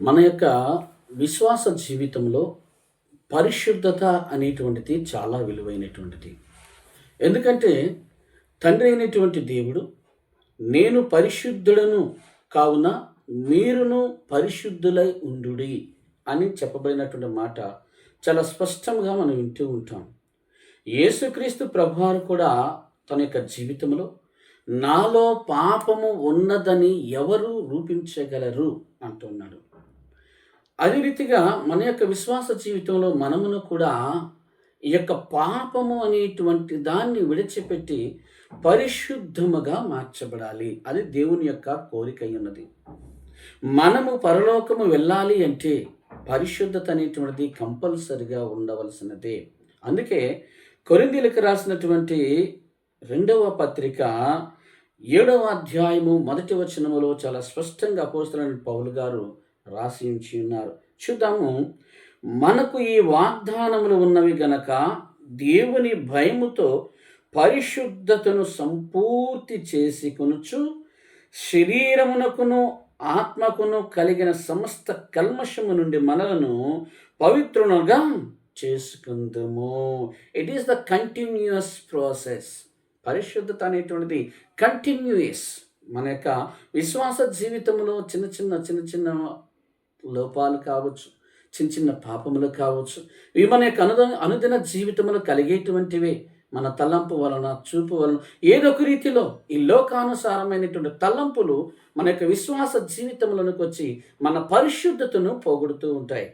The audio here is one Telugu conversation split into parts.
మన యొక్క విశ్వాస జీవితంలో పరిశుద్ధత అనేటువంటిది చాలా విలువైనటువంటిది. ఎందుకంటే తండ్రి అయినటువంటి దేవుడు నేను పరిశుద్ధుడను కావున మీరును పరిశుద్ధులై ఉండుడి అని చెప్పబడినటువంటి మాట చాలా స్పష్టంగా మనం వింటూ ఉంటాం. యేసుక్రీస్తు ప్రభువారు కూడా తన యొక్క జీవితంలో నాలో పాపము ఉన్నదని ఎవరు రూపించగలరు అంటున్నాడు అదే రీతిగా మన యొక్క విశ్వాస జీవితంలో మనమును కూడా ఈ యొక్క పాపము అనేటువంటి దాన్ని విడిచిపెట్టి పరిశుద్ధముగా మార్చబడాలి. అది దేవుని యొక్క కోరిక ఉన్నది. మనము పరలోకము వెళ్ళాలి అంటే పరిశుద్ధత అనేటువంటిది కంపల్సరిగా ఉండవలసినదే. అందుకే కొరిందీలకు రాసినటువంటి రెండవ పత్రిక ఏడవ అధ్యాయము మొదటి వచనములో చాలా స్పష్టంగా అపోస్తులైన పౌలు గారు రాసించి ఉన్నారు చూద్దాము. మనకు ఈ వాగ్దానములు ఉన్నవి గనక దేవుని భయముతో పరిశుద్ధతను సంపూర్తి చేసుకొనుచు శరీరమునకును ఆత్మకును కలిగిన సమస్త కల్మషము నుండి మనలను పవిత్రునుగా చేసుకుందాము. It is the continuous process పరిశుద్ధత అనేటువంటిది కంటిన్యూయస్ మన యొక్క విశ్వాస జీవితంలో చిన్న చిన్న చిన్న చిన్న లోపాలు కావచ్చు చిన్న చిన్న పాపములు కావచ్చు ఇవి మన యొక్క అనుద అనుదిన జీవితంలో కలిగేటువంటివే మన తలంపు వలన చూపు వలన. ఏదో ఒక రీతిలో ఈ లోకానుసారమైనటువంటి తలంపులు మన యొక్క విశ్వాస జీవితంలోనికి వచ్చి మన పరిశుద్ధతను పోగొడుతూ ఉంటాయి.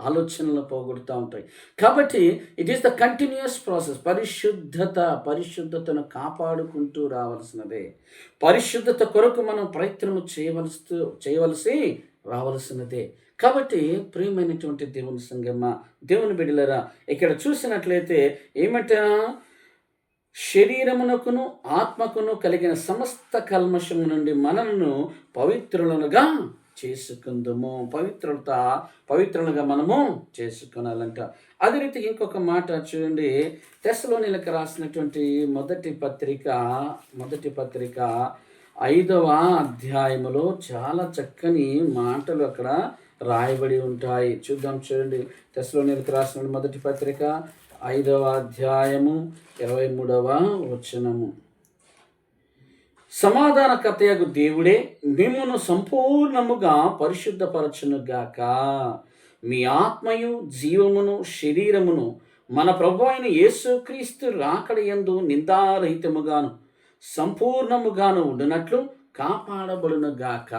ఆలోచనలు పోగొడుతూ ఉంటాయి. కాబట్టి it is the continuous process పరిశుద్ధత పరిశుద్ధతను కాపాడుకుంటూ రావాల్సినదే. పరిశుద్ధత కొరకు మనం ప్రయత్నం చేయవలసి చేయవలసి రావలసినదే. కాబట్టి ప్రియమైనటువంటి దేవుని సంగమ్మ దేవుని బిడ్డలరా ఇక్కడ చూసినట్లయితే ఏమంట? శరీరమునకును ఆత్మకును కలిగిన సమస్త కల్మషము నుండి మనలను పవిత్రులనుగా చేసుకుందాము. పవిత్రత పవిత్రులుగా మనము చేసుకునాలంట. అదే రీతికి ఇంకొక మాట చూడండి. తెసలోనిలకు రాసినటువంటి మొదటి పత్రిక మొదటి పత్రిక ఐదవ అధ్యాయములో చాలా చక్కని మాటలు అక్కడ రాయబడి ఉంటాయి. చూద్దాం చూడండి. తెసలోనిలకు రాసిన మొదటి పత్రిక ఐదవ అధ్యాయము ఇరవై మూడవ వచనము. సమాధానకర్తయగు దేవుడే మిమ్మను సంపూర్ణముగా పరిశుద్ధపరచునుగాక. మీ ఆత్మయు జీవమును శరీరమును మన ప్రభు అయిన యేసుక్రీస్తు రాకడ యందు నిందారహితముగాను సంపూర్ణముగాను ఉండునట్లు కాపాడబడునుగాక.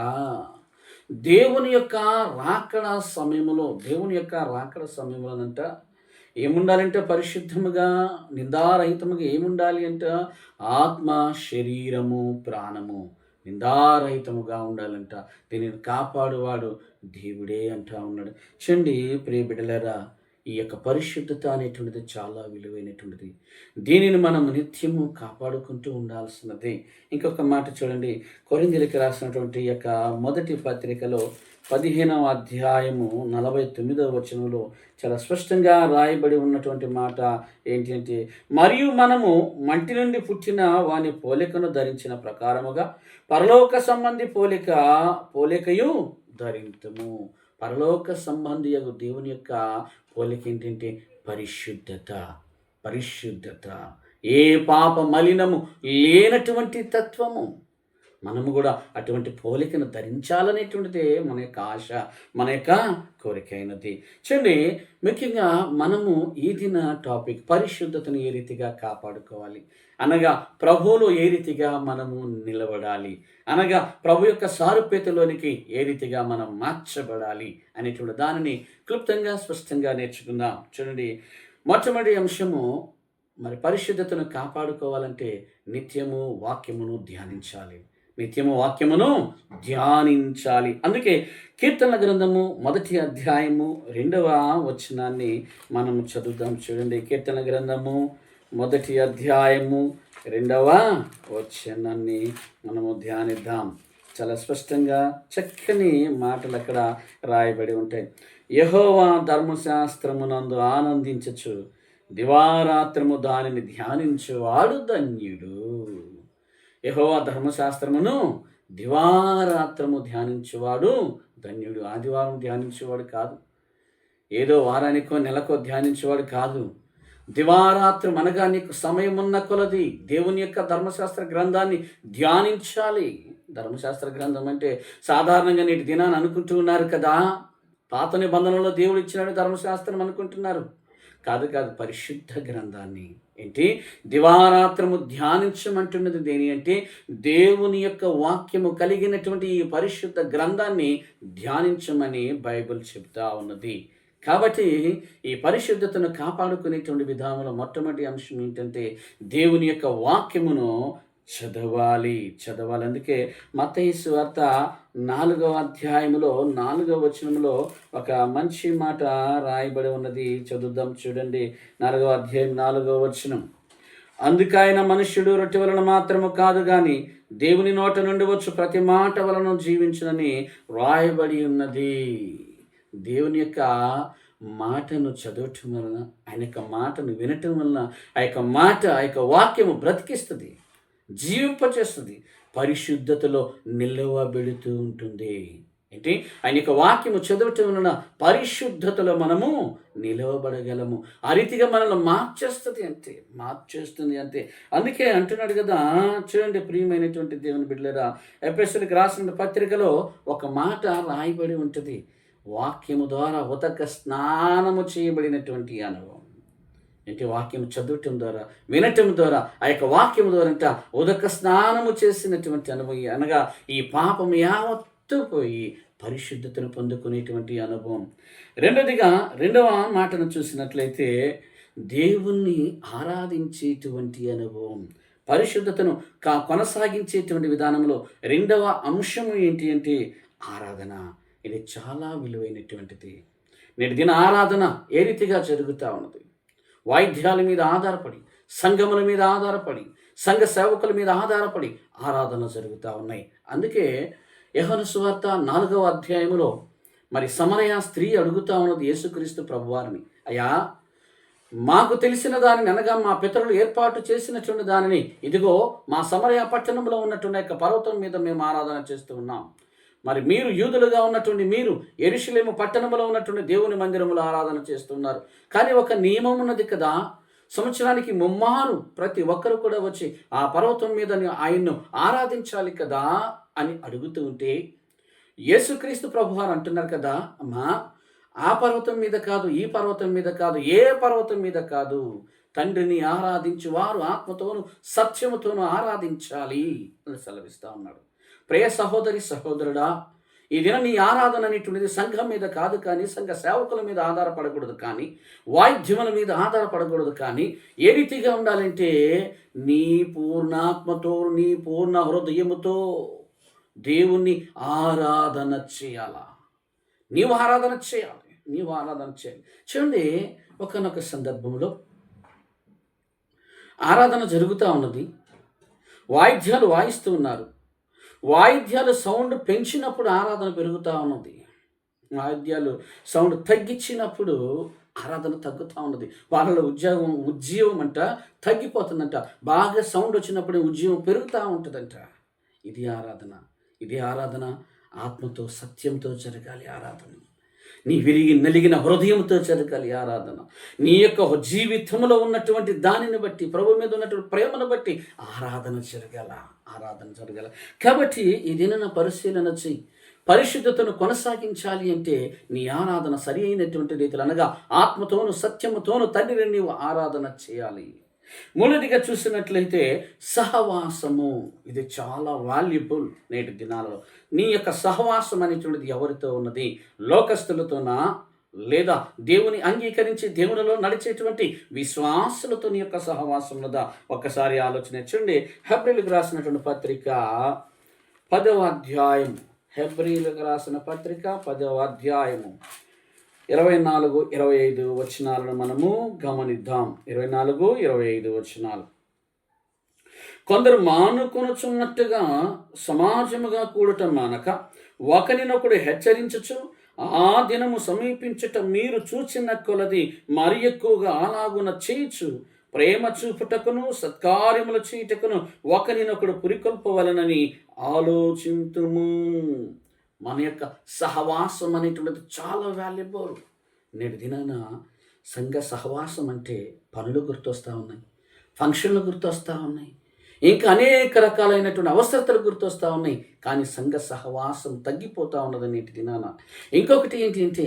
దేవుని యొక్క రాకడ సమయంలో దేవుని యొక్క రాకడ సమయంలోనంట ఏముండాలంటే? పరిశుద్ధముగా నిందారహితముగా ఏముండాలి అంట? ఆత్మ శరీరము ప్రాణము నిందారహితముగా ఉండాలంట. దీనిని కాపాడువాడు దేవుడే అంటా ఉన్నాడు. చండి ప్రియ బిడ్డలారా ఈ యొక్క పరిశుద్ధత అనేటువంటిది చాలా విలువైనటువంటిది. దీనిని మనం నిత్యము కాపాడుకుంటూ ఉండాల్సినది. ఇంకొక మాట చూడండి. కొరిందిరికి రాసినటువంటి యొక్క మొదటి పత్రికలో పదిహేనవ అధ్యాయము నలభై తొమ్మిదవ వచనంలో చాలా స్పష్టంగా రాయబడి ఉన్నటువంటి మాట ఏంటంటే మరియు మనము మంటి నుండి పుట్టిన వాని పోలికను ధరించిన ప్రకారముగా పరలోక సంబంధి పోలిక పోలికయు ధరించము పరలోక సంబంధియగు దేవుని యొక్క పోలిక ఏంటంటే పరిశుద్ధత పరిశుద్ధత. ఏ పాప మలినము లేనటువంటి తత్వము. మనము కూడా అటువంటి పోలికను ధరించాలనేటువంటిదే మన యొక్క ఆశ మన యొక్క కోరిక అయినది చూడండి ముఖ్యంగా మనము ఈ దిన టాపిక్ పరిశుద్ధతను ఏ రీతిగా కాపాడుకోవాలి? అనగా ప్రభువులో ఏ రీతిగా మనము నిలబడాలి? అనగా ప్రభు యొక్క సారూప్యతలోనికి ఏ రీతిగా మనం మార్చబడాలి అనేటువంటి దానిని క్లుప్తంగా స్పష్టంగా నేర్చుకుందాం. చూడండి మొట్టమొదటి అంశము మరి పరిశుద్ధతను కాపాడుకోవాలంటే నిత్యము వాక్యమును ధ్యానించాలి. నిత్యము వాక్యమును ధ్యానించాలి. అందుకే కీర్తన గ్రంథము మొదటి అధ్యాయము రెండవ వచనాన్ని మనం చదువుదాం. చూడండి కీర్తన గ్రంథము మొదటి అధ్యాయము రెండవ వచనాన్ని మనము ధ్యానిద్దాం. చాలా స్పష్టంగా చక్కని మాటలు అక్కడ రాయబడి ఉంటాయి. యహోవా ధర్మశాస్త్రమునందు ఆనందించచ్చు. దివారాత్రము దానిని ధ్యానించువాడు ధన్యుడు. యహోవా ధర్మశాస్త్రమును దివారాత్రము ధ్యానించేవాడు ధన్యుడు. ఆదివారం ధ్యానించేవాడు కాదు. ఏదో వారానికో నెలకో ధ్యానించేవాడు కాదు. దివారాత్రం అనగా నీకు సమయం ఉన్న కొలది దేవుని యొక్క ధర్మశాస్త్ర గ్రంథాన్ని ధ్యానించాలి. ధర్మశాస్త్ర గ్రంథం అంటే సాధారణంగా నేటి దినాన్ని అనుకుంటూ ఉన్నారు కదా. పాత నిబంధనలో దేవుడు ఇచ్చినాడు ధర్మశాస్త్రం అనుకుంటున్నారు. కాదు కాదు పరిశుద్ధ గ్రంథాన్ని. ఏంటి? దివారాత్రము ధ్యానించమంటున్నది దేని అంటే దేవుని యొక్క వాక్యము కలిగినటువంటి ఈ పరిశుద్ధ గ్రంథాన్ని ధ్యానించమని బైబిల్ చెప్తా ఉన్నది. కాబట్టి ఈ పరిశుద్ధతను కాపాడుకునేటువంటి విధానంలో మొట్టమొదటి అంశం ఏంటంటే దేవుని యొక్క వాక్యమును చదవాలి. చదవాలి. అందుకే మతయసు వార్త నాలుగవ అధ్యాయములో నాలుగవ వచనంలో ఒక మంచి మాట రాయబడి ఉన్నది. చదువుదాం చూడండి. నాలుగవ అధ్యాయం నాలుగవ వచనం. అందుకైన మనుష్యుడు రొట్టె వలన మాత్రము కాదు కానీ దేవుని నోట నుండి వచ్చు ప్రతి మాట వలన జీవించునని రాయబడి ఉన్నది. దేవుని యొక్క మాటను చదవటం వలన ఆయన యొక్క మాటను వినటం వలన ఆ యొక్క మాట ఆ యొక్క వాక్యము బ్రతికిస్తుంది జీవింపచేస్తుంది పరిశుద్ధతలో నిలవబెడుతూ ఉంటుంది. ఏంటి? ఆయన యొక్క వాక్యము చదవటం వలన పరిశుద్ధతలో మనము నిలవబడగలము. ఆ రీతిగా మనల్ని మార్చేస్తుంది అంతే మార్చేస్తుంది అంతే. అందుకే అంటున్నాడు కదా చూడండి ప్రియమైనటువంటి దేవుని బిడ్డలరా ఎపిసోడ్కి రాసిన పత్రికలో ఒక మాట రాయబడి ఉంటుంది. వాక్యము ద్వారా ఉతక స్నానము చేయబడినటువంటి అనుభవం. ఏంటి వాక్యం చదవటం ద్వారా వినటం ద్వారా ఆ యొక్క వాక్యం ద్వారా ఉదక స్నానము చేసినటువంటి అనుభవం అనగా ఈ పాపం యావత్తు పోయి పరిశుద్ధతను పొందుకునేటువంటి అనుభవం. రెండవదిగా రెండవ మాటను చూసినట్లయితే దేవుణ్ణి ఆరాధించేటువంటి అనుభవం. పరిశుద్ధతను కా కొనసాగించేటువంటి విధానంలో రెండవ అంశము ఏంటి అంటే ఆరాధన. ఇది చాలా విలువైనటువంటిది. నేటి దిన ఆరాధన ఏ రీతిగా జరుగుతూ ఉన్నది? వాయిద్యాల మీద ఆధారపడి సంఘముల మీద ఆధారపడి సంఘ సేవకుల మీద ఆధారపడి ఆరాధన జరుగుతూ ఉన్నాయి. అందుకే యహను సువార్త నాలుగవ అధ్యాయములో మరి సమరయ స్త్రీ అడుగుతా ఉన్నది యేసుక్రీస్తు ప్రభువారిని అయ్యా మాకు తెలిసిన దానిని అనగా మా పితరులు ఏర్పాటు చేసినటువంటి దానిని ఇదిగో మా సమరయ పట్టణంలో ఉన్నటువంటి యొక్క పర్వతం మీద మేము ఆరాధన చేస్తూ ఉన్నాం. మరి మీరు యూదులుగా ఉన్నటువంటి మీరు ఎరుషులేము పట్టణంలో ఉన్నటువంటి దేవుని మందిరములో ఆరాధన చేస్తున్నారు. కానీ ఒక నియమం ఉన్నది కదా. సంవత్సరానికి ముమ్మారు ప్రతి ఒక్కరు కూడా వచ్చి ఆ పర్వతం మీద ఆయన్ను ఆరాధించాలి కదా అని అడుగుతూ ఉంటే యేసుక్రీస్తు ప్రభువారు అంటున్నారు కదా అమ్మా ఆ పర్వతం మీద కాదు ఈ పర్వతం మీద కాదు ఏ పర్వతం మీద కాదు. తండ్రిని ఆరాధించి వారు ఆత్మతోనూ సత్యముతోను ఆరాధించాలి అని సెలవిస్తా ఉన్నాడు. ప్రియ సహోదరి సహోదరుడా ఈ దిన నీ ఆరాధన అనేటువంటిది సంఘం మీద కాదు కానీ సంఘ సేవకుల మీద ఆధారపడకూడదు కానీ వాయిద్యముల మీద ఆధారపడకూడదు కానీ ఏ రీతిగా ఉండాలంటే నీ పూర్ణాత్మతో నీ పూర్ణ హృదయముతో దేవుణ్ణి ఆరాధన చేయాలా. నీవు ఆరాధన చేయాలి. నీవు ఆరాధన చేయాలి. చూడండి ఒకనొక సందర్భంలో ఆరాధన జరుగుతూ ఉన్నది. వాయిద్యాలు వాయిస్తూ ఉన్నారు. వాయిద్యాలు సౌండ్ పెంచినప్పుడు ఆరాధన పెరుగుతూ ఉన్నది. వాయిద్యాలు సౌండ్ తగ్గించినప్పుడు ఆరాధన తగ్గుతూ ఉన్నది. వాళ్ళలో ఉద్యోగం ఉద్యోగం అంట తగ్గిపోతుందంట. బాగా సౌండ్ వచ్చినప్పుడే ఉద్యోగం పెరుగుతూ ఉంటుందంట. ఇది ఆరాధన. ఇది ఆరాధన. ఆత్మతో సత్యంతో జరగాలి ఆరాధన. నీ విరిగి నలిగిన హృదయంతో జరగాలి ఆరాధన. నీ యొక్క జీవితంలో ఉన్నటువంటి దానిని బట్టి ప్రభు మీద ఉన్నటువంటి ప్రేమను బట్టి ఆరాధన జరగాల ఆరాధన జరగాల. కాబట్టి ఈ దిన పరిశీలన చెయ్యి. పరిశుద్ధతను కొనసాగించాలి అంటే నీ ఆరాధన సరి అయినటువంటి రీతిలో అనగా ఆత్మతోను సత్యముతోను తండ్రిని నీవు ఆరాధన చేయాలి. మూడదిగా చూసినట్లయితే సహవాసము. ఇది చాలా వాల్యుబుల్ నేటి దినాలలో. నీ యొక్క సహవాసం అనేటువంటిది ఎవరితో ఉన్నది? లోకస్తులతోనా? లేదా దేవుని అంగీకరించి దేవునిలో నడిచేటువంటి విశ్వాసులతో నీ యొక్క సహవాసం ఉన్నదా? ఒక్కసారి ఆలోచన చూడండి హెబ్రిల్కి రాసినటువంటి పత్రిక పదవ అధ్యాయం హెబ్రిల్కి రాసిన పత్రిక పదవ అధ్యాయము. ఇరవై నాలుగు ఇరవై ఐదు వచనాలను మనము గమనిద్దాం. ఇరవై నాలుగు ఇరవై ఐదు వచనాలు. కొందరు మానుకొనుచున్నట్టుగా సమాజముగా కూడటం మానక ఒకరినొకడు హెచ్చరించచ్చు ఆ దినము సమీపించట మీరు చూచిన కొలది మరి ఎక్కువగా అలాగున చేయొచ్చు ప్రేమ చూపుటకును సత్కార్యములు చేయుటకును ఒకరినొకడు పురికొల్పవలనని ఆలోచింతుము. మన యొక్క సహవాసం అనేటువంటిది చాలా వాల్యుబుల్ నేటి దినాన సంఘ సహవాసం అంటే పనులు గుర్తొస్తూ ఉన్నాయి ఫంక్షన్లు గుర్తొస్తూ ఉన్నాయి ఇంకా అనేక రకాలైనటువంటి అవసరతలు గుర్తొస్తూ ఉన్నాయి కానీ సంఘ సహవాసం తగ్గిపోతూ ఉన్నది నేటి దినాన. ఇంకొకటి ఏంటి అంటే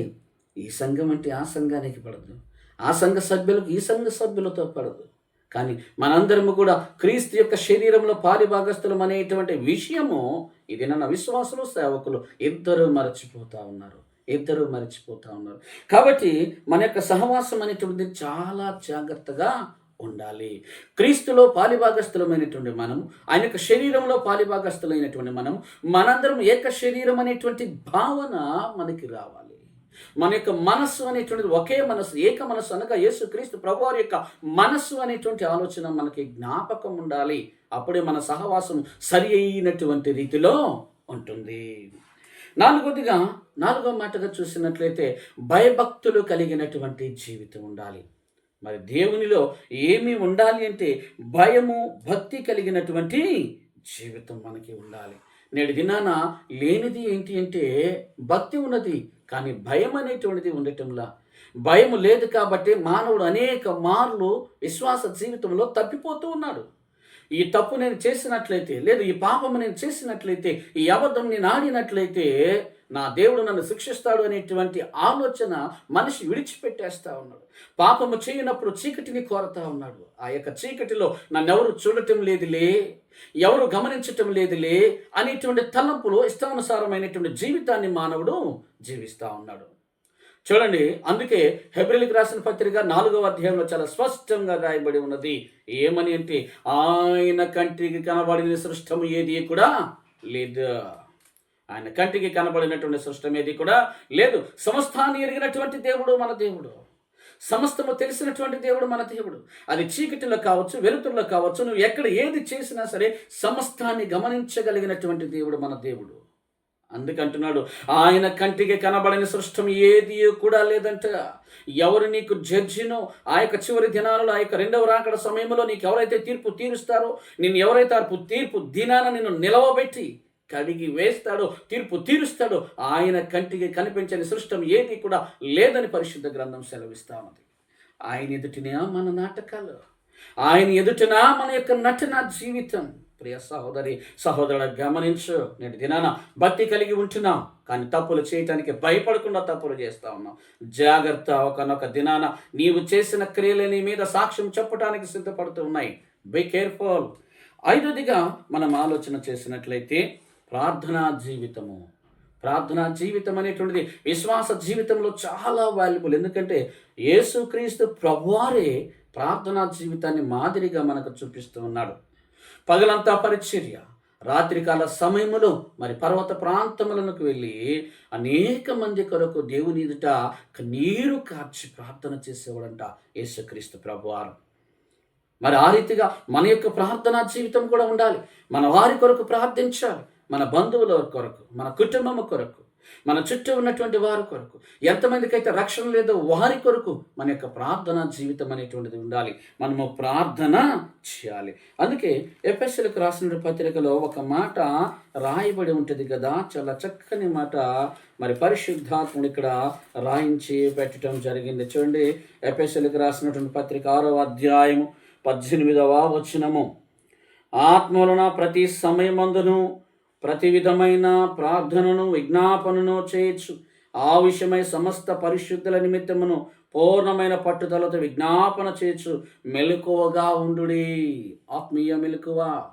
ఈ సంఘం అంటే ఆ సంఘానికి పడదు. ఆ సంఘ సభ్యులకు ఈ సంఘ సభ్యులతో పడదు. కానీ మనందరము కూడా క్రీస్తు యొక్క శరీరంలో పారిభాగస్థులం అనేటువంటి విషయము ఇది నన్న విశ్వాసులు సేవకులు ఇద్దరు మరచిపోతూ ఉన్నారు. ఇద్దరు మరచిపోతూ ఉన్నారు. కాబట్టి మన యొక్క సహవాసం అనేటువంటిది చాలా జాగ్రత్తగా ఉండాలి. క్రీస్తులో పాలిభాగస్థులమైనటువంటి మనం ఆయన యొక్క శరీరంలో పాలిభాగస్థులైనటువంటి మనం మనందరం ఏక శరీరం అనేటువంటి భావన మనకి రావాలి. మన యొక్క మనస్సు అనేటువంటిది ఒకే మనస్సు ఏక మనస్సు అనగా యేసు క్రీస్తు ప్రభువారి యొక్క మనస్సు అనేటువంటి ఆలోచన మనకి జ్ఞాపకం ఉండాలి. అప్పుడే మన సహవాసం సరి అయినటువంటి రీతిలో ఉంటుంది. నాలుగోదిగా నాలుగో మాటగా చూసినట్లయితే భయభక్తులు కలిగినటువంటి జీవితం ఉండాలి. మరి దేవునిలో ఏమి ఉండాలి అంటే భయము భక్తి కలిగినటువంటి జీవితం మనకి ఉండాలి. నేడు దినాన లేనిది ఏంటి అంటే భక్తి ఉన్నది కానీ భయం అనేటువంటిది ఉండటంలా. భయం లేదు కాబట్టి మానవుడు అనేక మార్లు విశ్వాస జీవితంలో తప్పిపోతూ ఉన్నాడు. ఈ తప్పు నేను చేసినట్లయితే లేదు ఈ పాపము నేను చేసినట్లయితే ఈ అబద్ధం నేను ఆడినట్లయితే నా దేవుడు నన్ను శిక్షిస్తాడు అనేటువంటి ఆలోచన మనిషి విడిచిపెట్టేస్తా ఉన్నాడు. పాపము చేయనప్పుడు చీకటిని కోరతా ఉన్నాడు. ఆ యొక్క చీకటిలో నన్నెవరు చూడటం లేదులే ఎవరు గమనించటం లేదులే అనేటువంటి తలంపులు ఇష్టానుసారమైనటువంటి జీవితాన్ని మానవుడు జీవిస్తూ ఉన్నాడు. చూడండి అందుకే హెబ్రిల్కి రాసిన పత్రిక నాలుగవ అధ్యాయంలో చాలా స్పష్టంగా రాయబడి ఉన్నది. ఏమని అంటే ఆయన కంటికి కనబడిన సృష్టము ఏది కూడా లేదు. ఆయన కంటికి కనబడినటువంటి సృష్టం ఏది కూడా లేదు. సమస్తాన్ని ఎరిగినటువంటి దేవుడు మన దేవుడు. సమస్తము తెలిసినటువంటి దేవుడు మన దేవుడు. అది చీకటిలో కావచ్చు వెలుతురులో కావచ్చు నువ్వు ఎక్కడ ఏది చేసినా సరే సమస్తాన్ని గమనించగలిగినటువంటి దేవుడు మన దేవుడు. అందుకంటున్నాడు ఆయన కంటికి కనబడని సృష్టం ఏది కూడా లేదంట. ఎవరు నీకు జడ్జినో ఆ యొక్క చివరి దినాలలో ఆ యొక్క రెండవ రాకడ సమయంలో నీకు ఎవరైతే తీర్పు తీరుస్తారో నేను ఎవరైతే ఆ తీర్పు దినాన నిన్ను నిలవబెట్టి కడిగి వేస్తాడో తీర్పు తీరుస్తాడో ఆయన కంటికి కనిపించని సృష్టం ఏది కూడా లేదని పరిశుద్ధ గ్రంథం సెలవిస్తా ఉంది ఆయన ఎదుటినా మన నాటకాలు. ఆయన ఎదుటినా మన యొక్క నటన జీవితం. ప్రియ సహోదరి సహోదరుడు గమనించు. నేటి దినాన భక్తి కలిగి ఉంటున్నాం. కానీ తప్పులు చేయటానికి భయపడకుండా తప్పులు చేస్తా ఉన్నాం. జాగ్రత్త ఒకనొక దినాన నీవు చేసిన క్రియలు నీ మీద సాక్ష్యం చెప్పడానికి సిద్ధపడుతూ ఉన్నాయి. బై కేర్ఫుల్ ఐదోదిగా మనం ఆలోచన చేసినట్లయితే ప్రార్థనా జీవితము. ప్రార్థనా జీవితం అనేటువంటిది విశ్వాస జీవితంలో చాలా వాల్యుబుల్ ఎందుకంటే యేసుక్రీస్తు ప్రభువారే ప్రార్థనా జీవితాన్ని మాదిరిగా మనకు చూపిస్తూ ఉన్నాడు. పగలంతా పరిచర్య రాత్రికాల సమయములో మరి పర్వత ప్రాంతములకు వెళ్ళి అనేక మంది కొరకు దేవుని ఎదుట నీరు కార్చి ప్రార్థన చేసేవాడంట యేసుక్రీస్తు ప్రభువారు. మరి ఆ రీతిగా మన యొక్క ప్రార్థనా జీవితం కూడా ఉండాలి. మన వారి కొరకు ప్రార్థించాలి. మన బంధువుల కొరకు మన కుటుంబం కొరకు మన చుట్టూ ఉన్నటువంటి వారి కొరకు ఎంతమందికి అయితే రక్షణ లేదో వారి కొరకు మన యొక్క ప్రార్థన జీవితం అనేటువంటిది ఉండాలి. మనము ప్రార్థన చేయాలి. అందుకే ఎఫ్ఎస్ఎల్కి రాసిన పత్రికలో ఒక మాట రాయబడి ఉంటుంది కదా చాలా చక్కని మాట మరి పరిశుద్ధాత్ముడు ఇక్కడ రాయించి పెట్టడం జరిగింది. చూడండి ఎఫ్ఎస్ఎల్కి రాసినటువంటి పత్రిక ఆరో అధ్యాయము పద్దెనిమిదవ వచనము. ఆత్మలన ప్రతి సమయమందును ప్రతి విధమైన ప్రార్థనను విజ్ఞాపనను చేయొచ్చు ఆ విషయమై సమస్త పరిశుద్ధుల నిమిత్తమును పూర్ణమైన పట్టుదలతో విజ్ఞాపన చేయొచ్చు మెలకువగా ఉండుడి. ఆత్మీయ మెలకువ.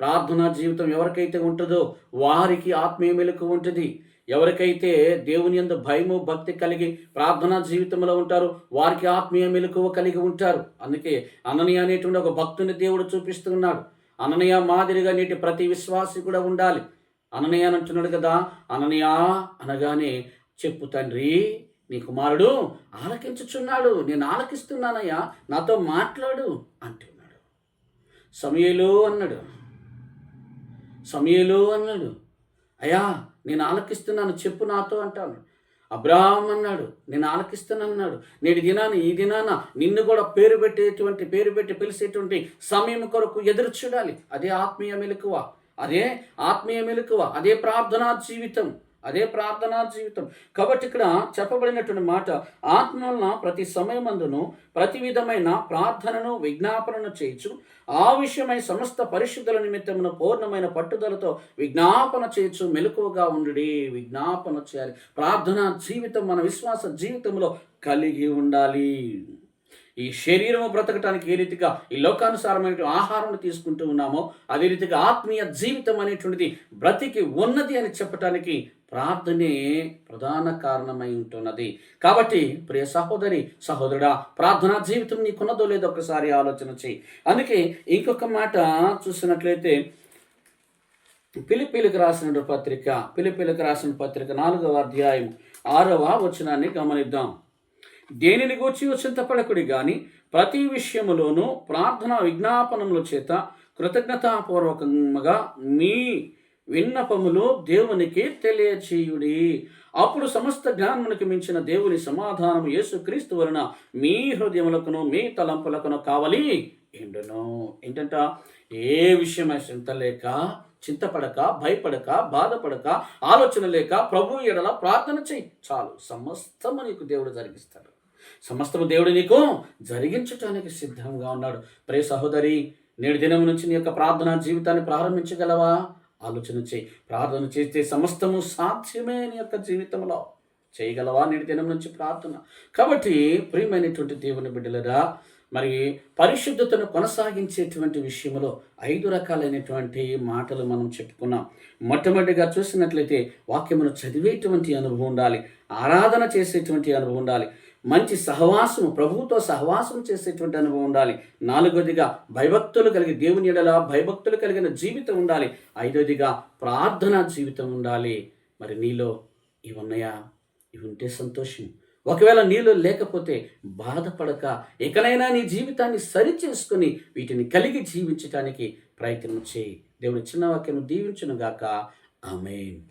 ప్రార్థనా జీవితం ఎవరికైతే ఉంటుందో వారికి ఆత్మీయ మెలకు ఉంటుంది. ఎవరికైతే దేవుని ఎందు భయము భక్తి కలిగి ప్రార్థనా జీవితంలో ఉంటారు వారికి ఆత్మీయ మెలకువ కలిగి ఉంటారు. అందుకే అనని అనేటువంటి ఒక భక్తుని దేవుడు చూపిస్తున్నాడు అననయ మాదిరిగా నేటి ప్రతి విశ్వాసి కూడా ఉండాలి. అననయ అని అంటున్నాడు కదా అననయ అనగానే చెప్పు తండ్రి నీ కుమారుడు ఆలకించుచున్నాడు నేను ఆలకిస్తున్నానయ్యా నాతో మాట్లాడు అంటున్నాడు. సమయలు అన్నాడు. సమయలు అన్నాడు. అయ్యా నేను ఆలకిస్తున్నాను చెప్పు నాతో అంటాను. అబ్రాహం అన్నాడు నేను ఆలకిస్తానన్నాడు నేటి దినాన ఈ దినాన నిన్ను కూడా పేరు పెట్టేటువంటి పేరు పెట్టి పిలిచేటువంటి సమయం కొరకు ఎదురు చూడాలి. అదే ఆత్మీయ మెలకువ అదే ఆత్మీయ మెలకువ అదే ప్రార్థనా జీవితం. అదే ప్రార్థనా జీవితం. కాబట్టి ఇక్కడ చెప్పబడినటువంటి మాట ఆత్మ వలన ప్రతి సమయమందును ప్రతి విధమైన ప్రార్థనను విజ్ఞాపనను చేయొచ్చు ఆ విషయమై సమస్త పరిశుద్ధుల నిమిత్తమున పూర్ణమైన పట్టుదలతో విజ్ఞాపన చేయొచ్చు మెలకువగా ఉండు విజ్ఞాపన చేయాలి. ప్రార్థనా జీవితం మన విశ్వాస జీవితంలో కలిగి ఉండాలి. ఈ శరీరము బ్రతకటానికి ఏ రీతిగా ఈ లోకానుసారమైన ఆహారం తీసుకుంటూ ఉన్నామో అదే రీతిగా ఆత్మీయ జీవితం అనేటువంటిది బ్రతికి ఉన్నది అని చెప్పటానికి ప్రార్థనే ప్రధాన కారణమై ఉంటున్నది. కాబట్టి ప్రియ సహోదరి సహోదరుడా ప్రార్థనా జీవితం నీకున్నదో లేదో ఒకసారి ఆలోచన చేయి. అందుకే ఇంకొక మాట చూసినట్లయితే పిలిపిలికి రాసిన పత్రిక పిలిపిలికి రాసిన పత్రిక నాలుగవ అధ్యాయం ఆరవ వచనాన్ని గమనిద్దాం. దేనిని గూర్చి చింతపడకుడి కానీ ప్రతి విషయములోనూ ప్రార్థన విజ్ఞాపనముల చేత కృతజ్ఞతాపూర్వకంగా మీ విన్నపములు దేవునికి తెలియచేయుడి. అప్పుడు సమస్త జ్ఞానమునికి మించిన దేవుని సమాధానము యేసుక్రీస్తు వలన మీ హృదయములకును మీ తలంపులకును కావాలి ఎండును ఏంటంట? ఏ విషయమై చింత లేక చింతపడక భయపడక బాధపడక ఆలోచన లేక ప్రభు ఎడల ప్రార్థన చేయి చాలు. సమస్తము నీకు దేవుడు జరిగిస్తాడు. సమస్తము దేవుడు నీకు జరిగించటానికి సిద్ధంగా ఉన్నాడు. ప్రే సహోదరి నేడు దినం నుంచి నీ యొక్క ప్రార్థనా జీవితాన్ని ప్రారంభించగలవా? ఆలోచన చేయి. ప్రార్థన చేస్తే సమస్తము సాధ్యమే నీ యొక్క జీవితంలో. చేయగలవా నేటి దినం నుంచి ప్రార్థన? కాబట్టి ప్రియమైనటువంటి దేవుని బిడ్డలరా మరి పరిశుద్ధతను కొనసాగించేటువంటి విషయంలో ఐదు రకాలైనటువంటి మాటలు మనం చెప్పుకున్నాం. మొట్టమొదటిగా చూసినట్లయితే వాక్యమును చదివేటువంటి అనుభవం ఉండాలి. ఆరాధన చేసేటువంటి అనుభవం ఉండాలి. మంచి సహవాసము ప్రభువుతో సహవాసం చేసేటువంటి అనుభవం ఉండాలి. నాలుగోదిగా భయభక్తులు కలిగి దేవుని ఎడల భయభక్తులు కలిగిన జీవితం ఉండాలి. ఐదోదిగా ప్రార్థనా జీవితం ఉండాలి. మరి నీలో ఇవి ఉన్నాయా? ఇవి ఉంటే సంతోషం. ఒకవేళ నీలో లేకపోతే బాధపడక ఎక్కడైనా నీ జీవితాన్ని సరిచేసుకుని వీటిని కలిగి జీవించటానికి ప్రయత్నం చేయి. దేవుని చిన్న వాక్యం దీవించునుగాక. ఆమెన్.